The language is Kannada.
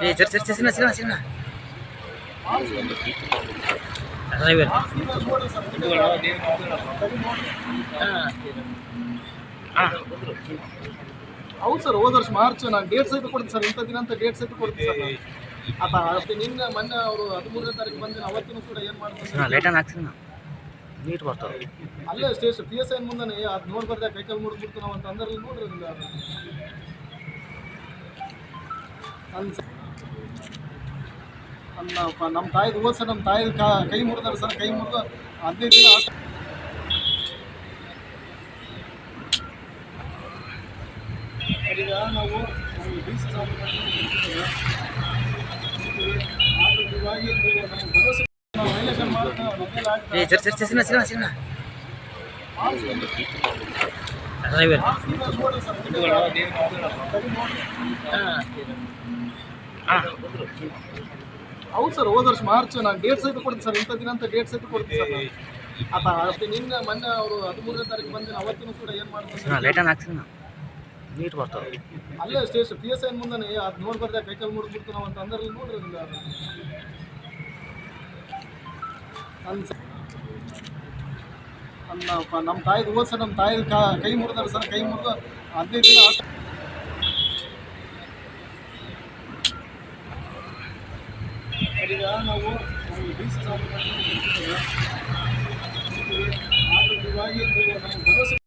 ಏ ಹೌದು ಸರ್ ಹೋದ ವರ್ಷ ಮಾರ್ಚ್ ನಾನು ಡೇಟ್ ಸಹಿತ ಕೊಡ್ತೀನಿ ಸರ್ ಇಂಥ ದಿನ ಅಂತ ಡೇಟ್ ಸಹಿತ ಕೊಡ್ತೀನಿ ಸರ್ ಆತ ಅಷ್ಟೇ ನಿನ್ನೆ ಮೊನ್ನೆ ಅವರು ಹದಿಮೂರನೇ ತಾರೀಕು ಬಂದಿನ ಅವತ್ತಿನೂ ಕೂಡ ಏನು ಮಾಡ್ತಾರೆ? ಲೇಟನ್ ನೀಟ್ ಬರ್ತಾರೆ ಅಲ್ಲೇ ಸ್ಟೇಷನ್ ಪಿ ಎಸ್ ಐ ಮುಂದೆ ಅದು ನೋಡ್ಬಾರ್ದು ಕೈಕಲ್ ಮುಡ್ಬಿಡ್ತು ನಾವು ಅಂತ ಅಂದ್ರೆ ನೋಡ್ರಿ ನಮ್ಮ ತಾಯಿದು ಹೋದ ಸರ್ ನಮ್ಮ ತಾಯಿ ಕೈ ಮುರಿದಾರೆ ಸರ್ ಕೈ ಮುರಿದು ಹದಿನೈದು ದಿನ ಆಸ್ಪ- ಈಗ ನಾವು ಡಿ ಸಿ ಏ ಚರ್ ಚರ್ ಚರ್ ಸಿನ ಸಿನ ಸಿನ ಡ್ರೈವರ್ ಹೌದು ಸರ್ ಹೋದ ವರ್ಷ ಮಾರ್ಚ್ ನಾನು ಡೇಟ್ ಸಹಿತ ಕೊಡ್ತೀನಿ ಸರ್ ಇಂಥ ದಿನ ಅಂತ ಡೇಟ್ ಸಹಿತ ಕೊಡ್ತೀನಿ ಸರ್ ಆತ ಅಷ್ಟೇ ನಿನ್ನೆ ಮೊನ್ನೆ ಅವರು ಹದಿಮೂರನೇ ತಾರೀಕು ಬಂದಿನ ಅವತ್ತಿನೂ ಕೂಡ ಏನು ಮಾಡ್ತಾರೆ ಸಿನ ಲೇಟನ್ ಹಾಕ್ಸಿನ ನೀಟ್ ಬರ್ತಾವೆ. ಅಲ್ಲೇ ಸ್ಟೇಷನ್ ಪಿ ಎಸ್ ಐ ಮುಂದೆ ಅದು ನೋಡ್ಬಾರ್ದೆ ಕೈಕಲ್ಲಿ ಮುಡ್ಬಿಡ್ತು ನಾವು ಅಂತ ಅಂದ್ರೆ ನೋಡ್ರಿ ಪ- ನಮ್ಮ ತಾಯಿದು ಹೋದ ಸರ್ ನಮ್ಮ ತಾಯಿ ಕೈ ಮುರಿದಾರೆ ಸರ್ ಕೈ ಮುರಿದು ಹದಿನೈದು ದಿನ ಈಗ ನಾವು ಡಿ ಸಿ